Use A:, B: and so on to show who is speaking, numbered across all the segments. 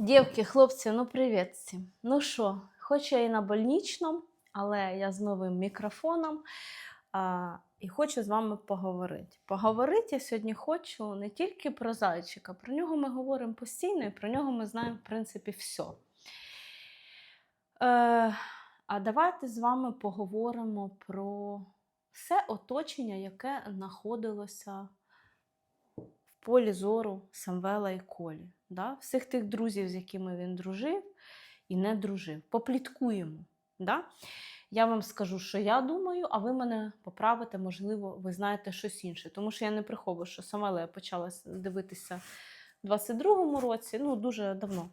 A: Дівки, хлопці, ну привіт всім. Ну що, хоч я і на больничному, але я з новим мікрофоном а, і хочу з вами поговорити. Поговорити я сьогодні хочу не тільки про зайчика, про нього ми говоримо постійно, і про нього ми знаємо, в принципі, все. Е, а давайте з вами поговоримо про все оточення, яке знаходилося в полі зору Самвела і Колі. Да? Всіх тих друзів, з якими він дружив і не дружив. Попліткуємо. Да? Я вам скажу, що я думаю, а ви мене поправите, можливо, ви знаєте щось інше. Тому що я не приховую, що Самвела я почала дивитися в 22-му році, ну, дуже давно.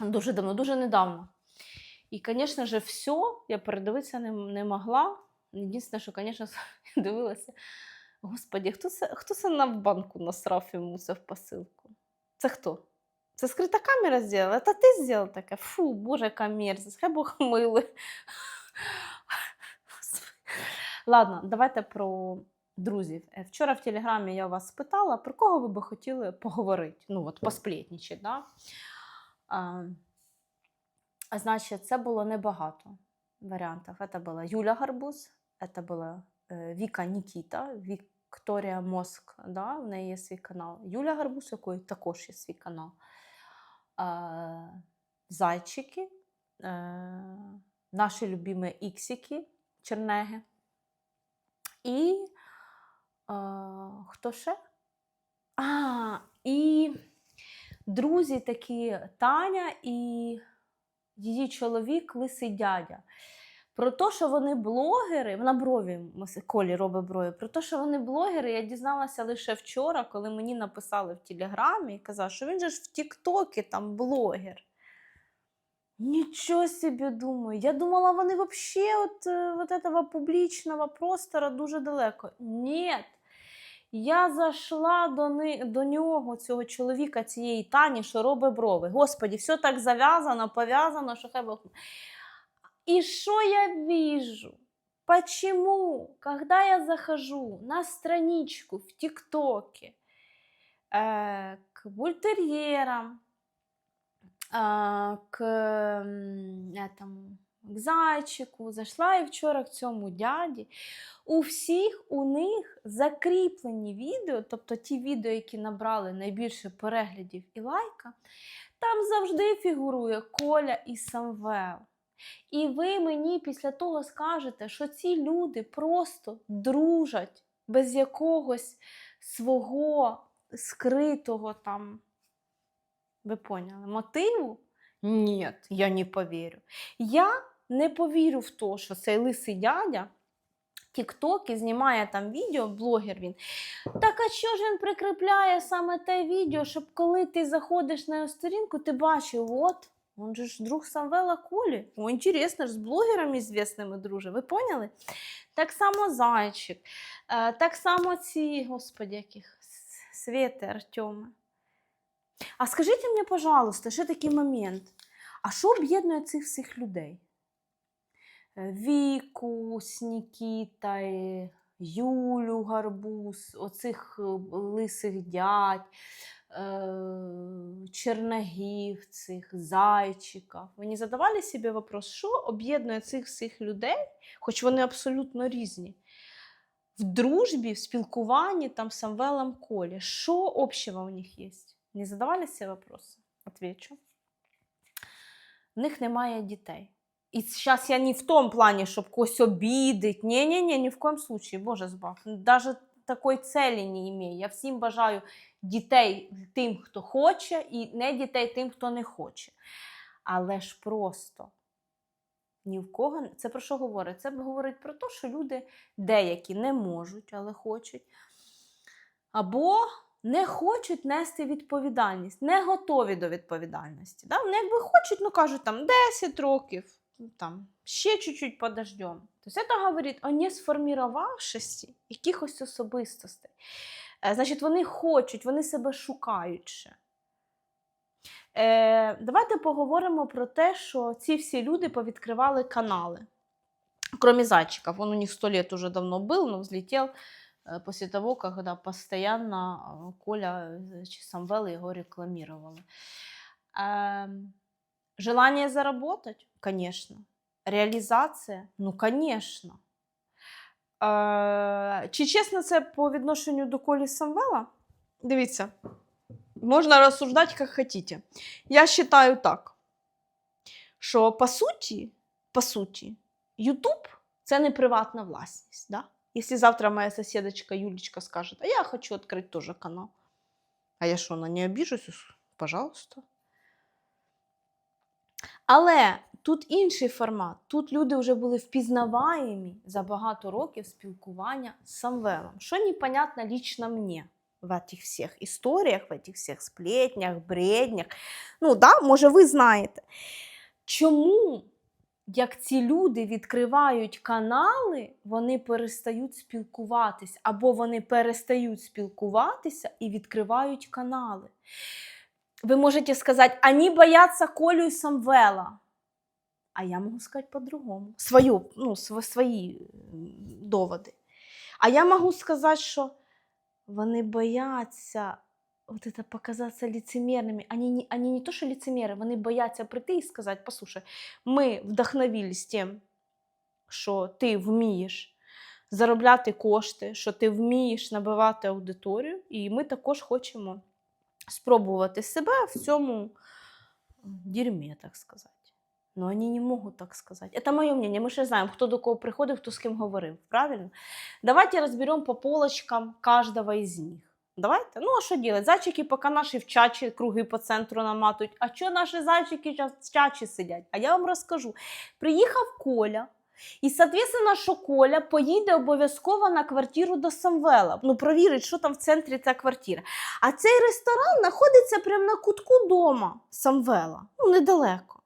A: Дуже давно, дуже недавно. І, звісно ж, все я передивитися не, не могла. Єдине, що, звісно, дивилася. Господі, хто це, хто це на банку насрав це в посилку? Це хто? Це скрита камера зробила? Та ти зробив таке? Фу, боже, яка мерзость, хай Бог мили. Ладно, давайте про друзів. Е, Вчора в Телеграмі я вас спитала, про кого ви би хотіли поговорити, ну от посплетнічати, да? А, значить, це було небагато варіантів. Це була Юля Гарбуз, це була е, Віка Нікіта, Вікторія Моск, да? в неї є свій канал. Юля Гарбуз, якої також є свій канал. Зайчики, наші любимі іксики, чернеги. І хто ще? А, і друзі такі Таня і її чоловік Лисий дядя. Про те, що вони блогери, вона брові Колі робить брові. Про те, що вони блогери, я дізналася лише вчора, коли мені написали в Телеграмі і казали, що він же ж в Тіктокі там блогер. Нічого собі думаю. Я думала, вони взагалі от, е, от этого публічного простора дуже далеко. Ні. Я зайшла до, ни, до нього, цього чоловіка, цієї Тані, що робить брови. Господі, все так зав'язано, пов'язано, що хай Бог. И что я вижу? Почему, когда я захожу на страничку в ТикТоке э, к бультерьерам, э, к м, этому, к зайчику, зайшла і вчора к цьому дяді. У всіх у них закріплені відео, тобто ті відео, які набрали найбільше переглядів і лайка, там завжди фігурує Коля і Самвел. І ви мені після того скажете, що ці люди просто дружать без якогось свого скритого там, ви поняли, мотиву? Ні, я не повірю. Я не повірю в те, що цей лисий дядя Тіктоки знімає там відео, блогер він. Так а що ж він прикріпляє саме те відео, щоб коли ти заходиш на його сторінку, ти бачив, от, он же ж друг Самвела Колі. О, інтересно ж, з блогерами звісними друже, ви поняли? Так само зайчик, е, так само ці, господи, яких Свєти, Артеми. А скажіть мені, пожалуйста, ще такий момент. А що об'єднує цих всіх людей? Е, Віку, з Нікітою, Юлю Гарбуз, оцих е, лисих дядь, е, чернагів цих, зайчиків. Ви не задавали собі вопрос, що об'єднує цих всіх людей, хоч вони абсолютно різні, в дружбі, в спілкуванні там з Самвелом Колі? Що общего у них є? Не задавали себе вопроси? Отвечу. В них немає дітей. І зараз я не в тому плані, щоб когось обідить. Ні, ні, в коєму случае, Боже збав. Даже такої цілі не імею. Я всім бажаю дітей тим, хто хоче, і не дітей тим, хто не хоче. Але ж просто ні в кого. Це про що говорить? Це говорить про те, що люди деякі не можуть, але хочуть. Або не хочуть нести відповідальність, не готові до відповідальності. Да? Вони якби хочуть, ну кажуть, там 10 років, там, ще чуть-чуть подождем. Тобто це говорить о несформірувавшості якихось особистостей. Е, Значить, вони хочуть, вони себе шукають ще. Е, давайте поговоримо про те, що ці всі люди повідкривали канали. Кроме зайчиков, он у них сто лет уже давно был, но взлетел э, после того, когда постоянно э, Коля э, чи Самвел его рекламировали. Эм, желание заработать? Конечно. Реалізація? Ну, конечно. Чи чесно це по відношенню до Колі Самвела? Дивіться, можна розсуждати, як хотіте. Я вважаю так, що по суті, по суті, YouTube це не приватна власність. Да? Якщо завтра моя сусідочка Юлічка скаже, а я хочу відкрити теж канал. А я що, на не обіжусь? Пожалуйста. Але тут інший формат. Тут люди вже були впізнаваємі за багато років спілкування з Самвелом. Що непонятно лично мені в этих всіх історіях, в этих всіх сплетнях, бреднях. Ну, да, може, ви знаєте. Чому, як ці люди відкривають канали, вони перестають спілкуватися, або вони перестають спілкуватися і відкривають канали? Вы можете сказать, они боятся Колю и Самвела. А я могу сказать по-другому. Свою, ну, свої доводи. А я можу сказати, що вони бояться вот это показаться лицемерными. Они не, не то, що лицемери, вони бояться прийти і сказати, послушай, ми вдохновились тим, що ти вмієш заробляти кошти, що ти вмієш набивати аудиторію, і ми також хочемо спробувати себе в цьому дерьмі, так сказати. Но они не могут так сказать. Это мое мнение. Мы же знаем, кто до кого приходил, кто с кем говорил. Правильно? Давайте разберем по полочкам каждого из них. Давайте. Ну, а що делать? Зайчики поки наші в чачі круги по центру наматують. А що наші зайчики в чачі сидять? А я вам розкажу. Приїхав Коля, і, соответственно, що Коля поїде обов'язково на квартиру до Самвела. Ну, провірить, що там в центрі ця квартира. А цей ресторан знаходиться прямо на кутку дома Самвела, ну, недалеко.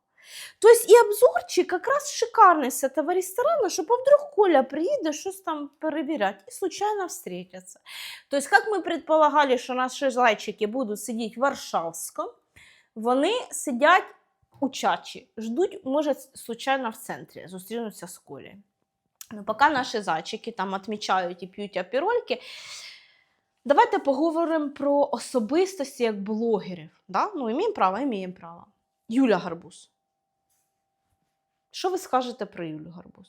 A: Тобто і обзорчик якраз шикарний з цього ресторану, щоб а вдруг Коля приїде щось там перевіряти і случайно встретяться. Тобто, як ми предполагали, що наші зайчики будуть сидіти в Варшавському, вони сидять у чачі, ждуть, може, случайно в центрі, зустрінуться з Колею. Ну, поки наші зайчики там відмічають і п'ють апірольки, давайте поговоримо про особистості як блогерів. Да? Ну, іміємо право, іміємо право. Юля Гарбуз. Що ви скажете про Юлю Гарбуз?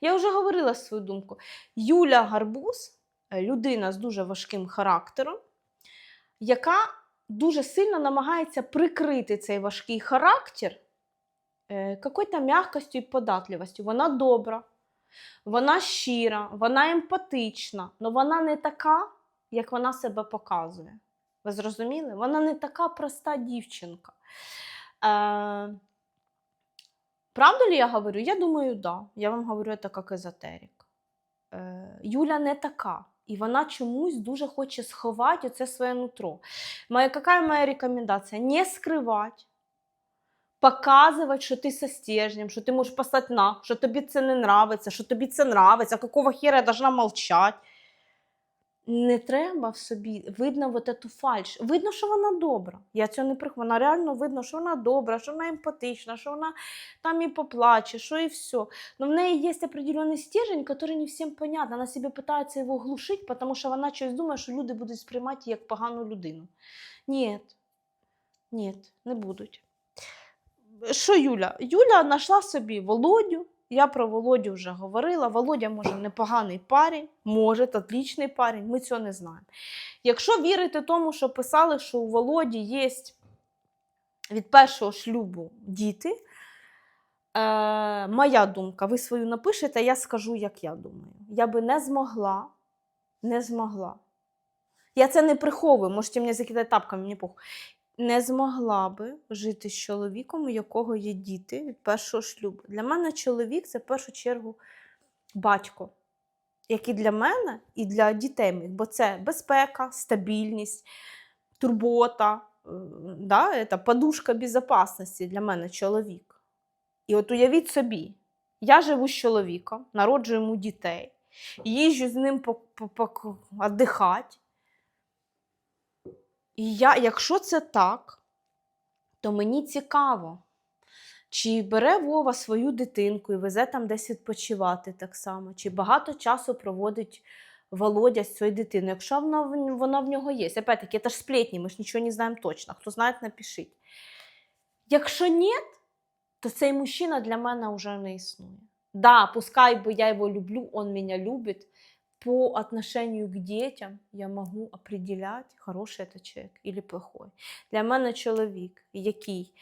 A: Я вже говорила свою думку. Юля Гарбуз е, людина з дуже важким характером, яка дуже сильно намагається прикрити цей важкий характер е, какой-то м'якостю і податливостю. Вона добра, вона щира, вона емпатична, але вона не така, як вона себе показує. Ви зрозуміли? Вона не така проста дівчинка. Е, Правду ли я говорю? Я думаю, да. Я вам говорю це як езотерик. Е, Юля не така. І вона чомусь дуже хоче сховати оце своє нутро. Моя, какая моя рекомендація? Не скривати, показувати, що ти со що ти можеш послати на, що тобі це не нравиться, що тобі це нравиться, какого хера я должна молчати. Не треба в собі, видно вот эту фальш. Видно, що вона добра. Я цього не приховую. Вона реально видно, що вона добра, що вона емпатична, що вона там і поплаче, що і все. Но в неї є определенний стержень, який не всім понятно. Вона себе питається його глушити, тому що вона щось думає, що люди будуть сприймати її як погану людину. Ні, ні, не будуть. Що Юля? Юля знайшла собі Володю. Я про Володю вже говорила. Володя може непоганий парень, може отлічний парень, ми цього не знаємо. Якщо вірити тому, що писали, що у Володі є від першого шлюбу діти, е, моя думка, ви свою напишете, я скажу, як я думаю. Я би не змогла, не змогла. Я це не приховую, можете мені закидати тапками, мені похуй. Не змогла би жити з чоловіком, у якого є діти від першого шлюбу. Для мене чоловік це в першу чергу батько, як і для мене, і для дітей моїх, бо це безпека, стабільність, турбота, е, да, це подушка безпечності для мене чоловік. І от уявіть собі, я живу з чоловіком, народжую йому дітей, їжджу з ним віддихати. І я, якщо це так, то мені цікаво, чи бере Вова свою дитинку і везе там десь відпочивати так само, чи багато часу проводить Володя з цією дитиною, якщо вона, вона в нього є. Опять-таки, це ж сплетні, ми ж нічого не знаємо точно. Хто знає, напишіть. Якщо ні, то цей мужчина для мене вже не існує. Да, пускай бы я его люблю, он меня любит. По отношению к детям я можу определять, хороший это человек или плохой. Для мене чоловік, який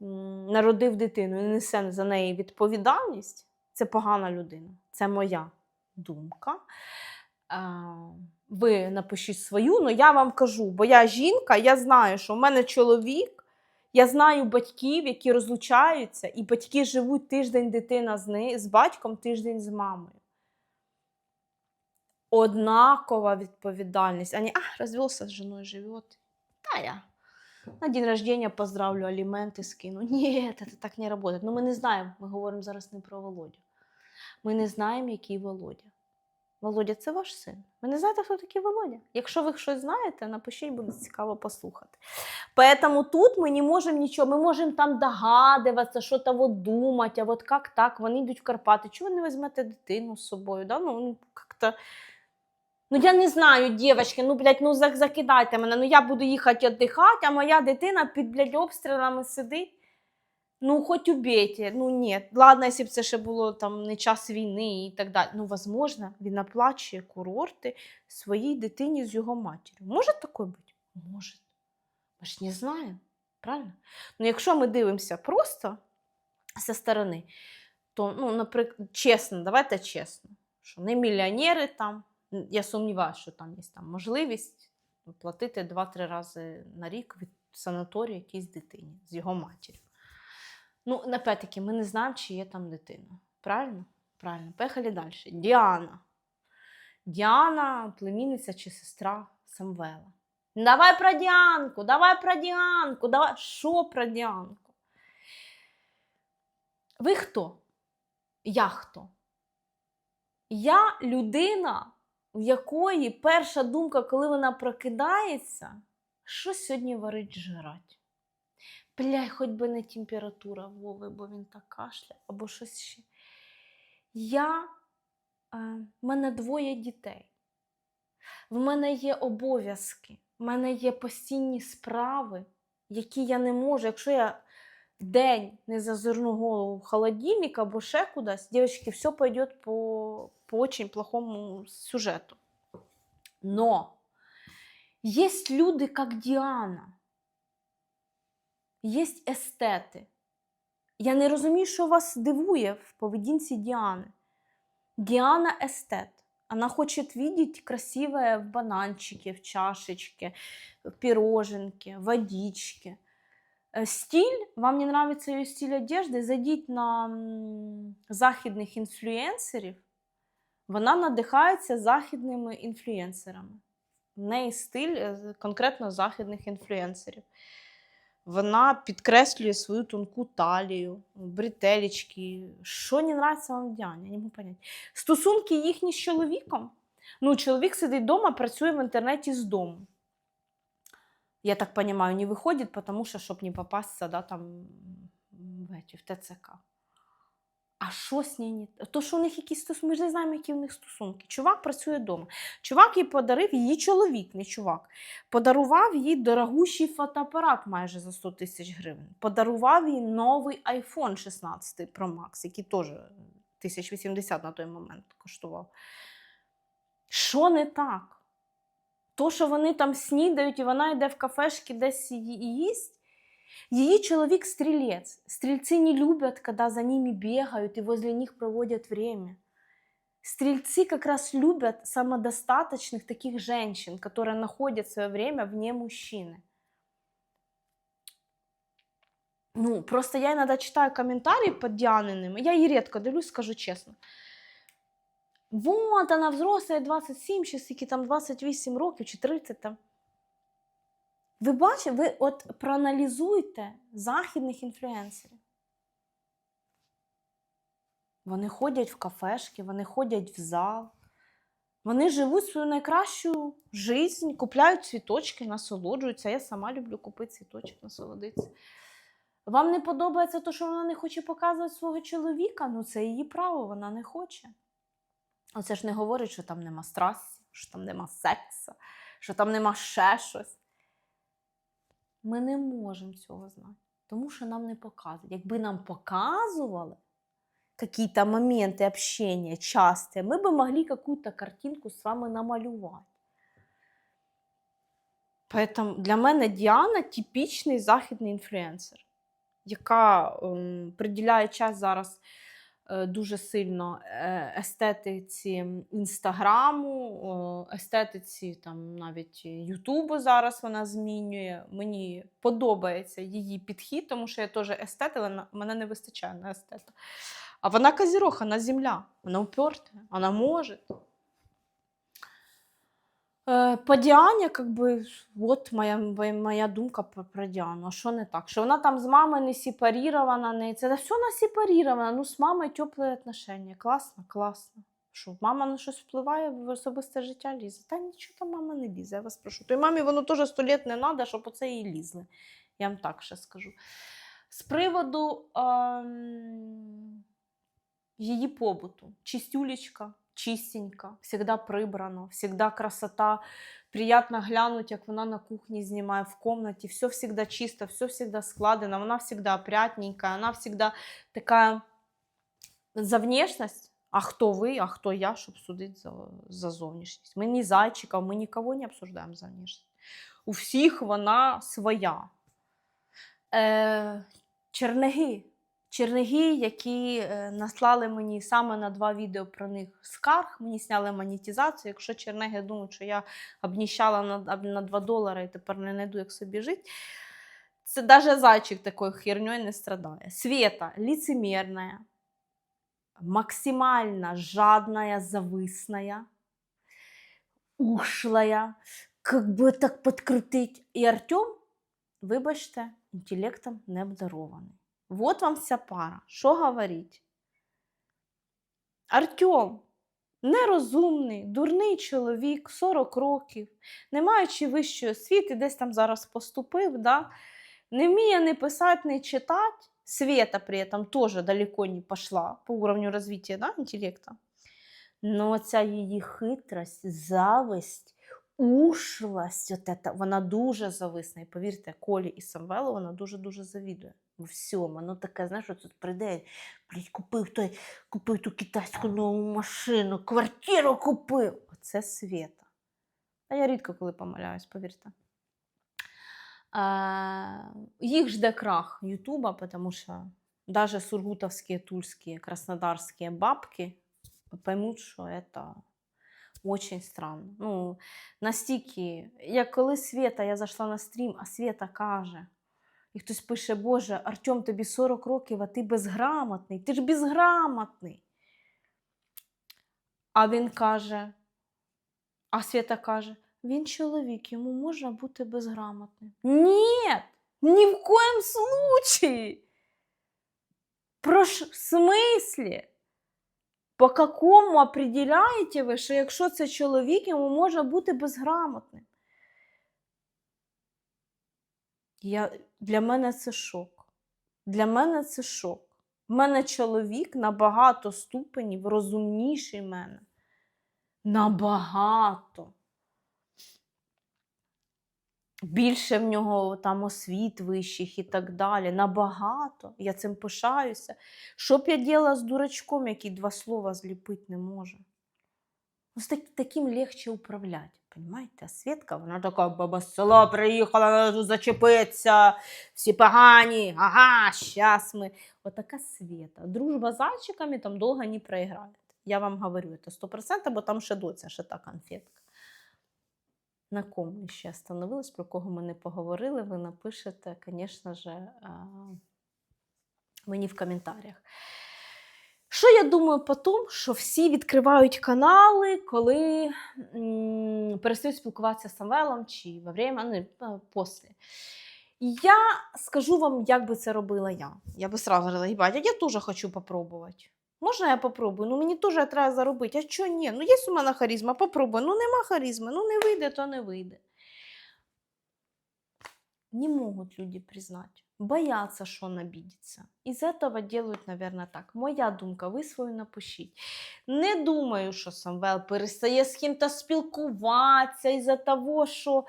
A: народив дитину і несе за неї відповідальність, це погана людина. Це моя думка. Ви напишіть свою, але я вам кажу, бо я жінка, я знаю, що в мене чоловік, я знаю батьків, які розлучаються, і батьки живуть тиждень дитина з, ни, з батьком, тиждень з мамою. Однакова відповідальність. А не, а, розвелся з жіною, живет. Та я на день рождения поздравлю, аліменти скину. Ні, це так не працює. Ну, ми не знаємо, ми говоримо зараз не про Володю. Ми не знаємо, який Володя. Володя, це ваш син. Ви не знаєте, хто такий Володя? Якщо ви щось знаєте, напишіть, буде цікаво послухати. Поэтому тут ми не можемо нічого, ми можемо там догадуватися, що вот думати, а от як так, вони йдуть в Карпати. Чого ви не візьмете дитину з собою? Да? Ну, ну, как-то... ну я не знаю, дівчатки, ну, блядь, ну закидайте мене, ну я буду їхати віддихати, а моя дитина під, блядь, обстрілами сидить. Ну, хоч убейте. Ну ні. Ладно, якщо б це ще було там не час війни і так далі. Ну, возможно, він оплачує курорти своїй дитині з його матір'ю. Може таке бути? Може. Ми ж не знаємо. Правильно? Ну, якщо ми дивимося просто зі сторони, то, ну, наприклад, чесно, давайте чесно, що не мільйонери там, я сумніваюся, що там є там можливість платити 2-3 рази на рік від санаторію якійсь дитині з його матір'ю. Ну, опять-таки, ми не знаємо, чи є там дитина. Правильно? Правильно. Поїхали далі. Діана. Діана, племінниця чи сестра Самвела. Давай про Діанку, давай про Діанку, давай. Що про Діанку? Ви хто? Я хто? Я людина, в якої перша думка, коли вона прокидається, що сьогодні варить жрать. Бля, хоч би не температура Вови, бо він так кашляє, або щось ще. Я, е, мене двоє дітей. В мене є обов'язки, в мене є постійні справи, які я не можу. Якщо я день не зазирну голову в холодильник або ще кудись, дівчатки, все пойде по, по очень плохому сюжету. Но есть люди, как Діана. Є естети. Я не розумію, що вас дивує в поведінці Діани. Діана естет. Она хочет видеть красивое в бананчике, в чашечке, в пироженке, водичке. Э, Стиль, вам не нравится ее стиль одежды, зайдіть на західних інфлюенсерів. Вона надихається західними інфлюенсерами. В неї стиль е, конкретно західних інфлюенсерів. Вона підкреслює свою тонку талію, бретелечки. Що не нравиться вам в Діані? Я не можу поняти. Стосунки їхні з чоловіком. Ну, чоловік сидить вдома, працює в інтернеті з дому. Я так понимаю, не виходить, потому що, щоб не попасться да, там, в, эти, в ТЦК. А що з нею? не- То, що у них якісь стосунки, ми ж не знаємо, які в них стосунки. Чувак працює вдома. Чувак їй подарив, її чоловік, не чувак, подарував їй дорогущий фотоапарат майже за 100 тисяч гривень. Подарував їй новий iPhone 16 Pro Max, який теж 1080 на той момент коштував. Що не так? То, що вони там снідають, і вона йде в кафешки десь і і їсть. Її чоловік стрілець. Стрільці не люблять, коли за ними бігають і возле них проводять время. Стрельцы как раз любят самодостаточных таких женщин, которые находят свое время вне мужчины. Ну, просто я иногда читаю комментарии под Дианиным, я її редко дивлюсь, скажу чесно. Вот, она взрослая, 27, чи скільки там 28 років, чи 30 там. Ви бачите, ви от проаналізуйте західних інфлюенсерів. Вони ходять в кафешки, вони ходять в зал. Вони живуть свою найкращу жизнь, купляють цвіточки, насолоджуються. Я сама люблю купити цвіточок, насолодитися. Вам не подобається те, що вона не хоче показувати свого чоловіка? Ну, це її право, вона не хоче. Оце ж не говорить, що там нема страсті, що там нема сексу, що там нема ще щось. Ми не можемо цього знати. Тому що нам не показують. Якби нам показували какие-то моменты общения частые, мы бы могли какую-то картинку с вами намалювати. Поэтому для мене Діана типічний західний інфлюенсер, яка ем, приділяє час зараз е, дуже сильно е, естетиці інстаграму, е, естетиці там навіть Ютубу зараз вона змінює. Мені подобається її підхід, тому що я теж естет, але мене не вистачає на естета. А вона казіроха, вона земля, вона уперта, вона може. Е, По Діані, как бы, от моя, моя- думка про, про Діану. Що не так? Що вона там з мамою не сепарірована, не це да все вона сепарірована. Ну, з мамою теплі отношення. Класно, класно. Що, мама на щось впливає в особисте життя лізе? Та нічого там мама не лізе, я вас прошу. То мамі воно теж сто літ не треба, щоб оце їй лізли. Я вам так ще скажу. З приводу ем, її побуту. Чистюлечка, чистенька, всегда прибрано, всегда красота. Приятно глянуть, як вона на кухні знімає в комнаті. Все всегда чисто, все всегда складено, вона всегда опрятненькая, вона всегда така за внешність. А хто ви, а хто я, щоб судити за, за зовнішність? Ми не зайчиків, ми нікого не обсуждаємо за внешність. У всіх вона своя. Е, чернеги. Чернеги, які е, наслали мені саме на два відео про них скарг, мені сняли монетизацію. Якщо чернеги думають, що я обніщала на, на 2 долари і тепер не знайду, як собі жити, це навіть зайчик такою херньою не страдає. Света лицемерная, максимально жадная, зависная, ушлая, как бы так подкрутить. І Артем, вибачте, інтелектом не обдарований. Вот вам вся пара. Що говорить? Артем нерозумний, дурний чоловік, 40 років, не маючи вищої освіти, десь там зараз поступив, да? не вміє не писати, не читати. Света при этом тоже далеко не пошла по уровню развития да, интеллекта. Но ця її хитрость, зависть, ушлость, от это, вона дуже зависна. І повірте, Колі і Самвелу вона дуже-дуже завідує. У всьому. Воно таке, знаєш, тут прийде, блядь, купив той, купив ту китайську нову машину, квартиру купив. Оце Света. А я рідко коли помиляюсь, повірте. А, їх жде крах Ютуба, тому що навіть сургутовські, тульські, краснодарські бабки поймуть, що це очень странно. Ну, настільки, як коли Света, я зайшла на стрім, а Света каже, і хтось пише, Боже, Артем, тобі 40 років, а ти безграмотний, ти ж безграмотний. А він каже, а Свята каже, він чоловік, йому можна бути безграмотним. Ні, ні в коєм случаї. Про в смислі? По какому определяєте ви, що якщо це чоловік, йому може бути безграмотним? Я, для мене це шок. Для мене це шок. У мене чоловік набагато ступенів розумніший мене. Набагато. Більше в нього там освіт вищих і так далі. Набагато. Я цим пишаюся. Що б я діла з дурачком, який два слова зліпити не може? З так, таким легче управляти. Понимаєте? А Свідка, вона така баба з села приїхала, треба тут зачепитися, всі погані, ага, щас ми. Отака Света. Дружба з зайчиками там довго не проіграє. Я вам говорю, це 100%, бо там ще доця, ще та конфетка. На кому ще остановились, про кого ми не поговорили, ви напишете, звісно ж, мені в коментарях. Що я думаю по тому, що всі відкривають канали, коли перестають спілкуватися з Самвелом чи во время, ну, е, після. Я скажу вам, як би це робила я. Я би сразу говорила, «Єбать, я теж хочу попробувати. Можна я попробую? Ну мені теж треба заробити. А що ні? Ну є у мене харизма, попробуй. Ну нема харизми, ну не вийде, то не вийде Не можуть люди признати. боятся, что он обидится. Из этого делают, наверное, так. Моя думка, ви свою напишіть. Не думаю, що Самвел перестає з ким-то спілкуватися із-за того, що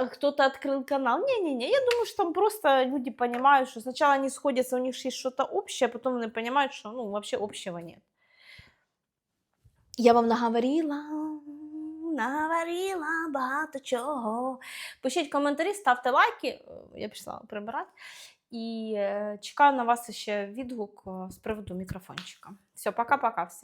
A: э, кто-то открыл канал. Не-не-не, я думаю, что там просто люди понимают, что сначала они сходятся, у них есть что-то общее, а потом они понимают, что ну, вообще общего нет. Я вам наговорила, наговорила багато чого. Пишіть коментарі, ставте лайки. Е, Я пішла прибирати. І е, чекаю на вас ще відгук е, з приводу мікрофончика. Все, пока-пока всім.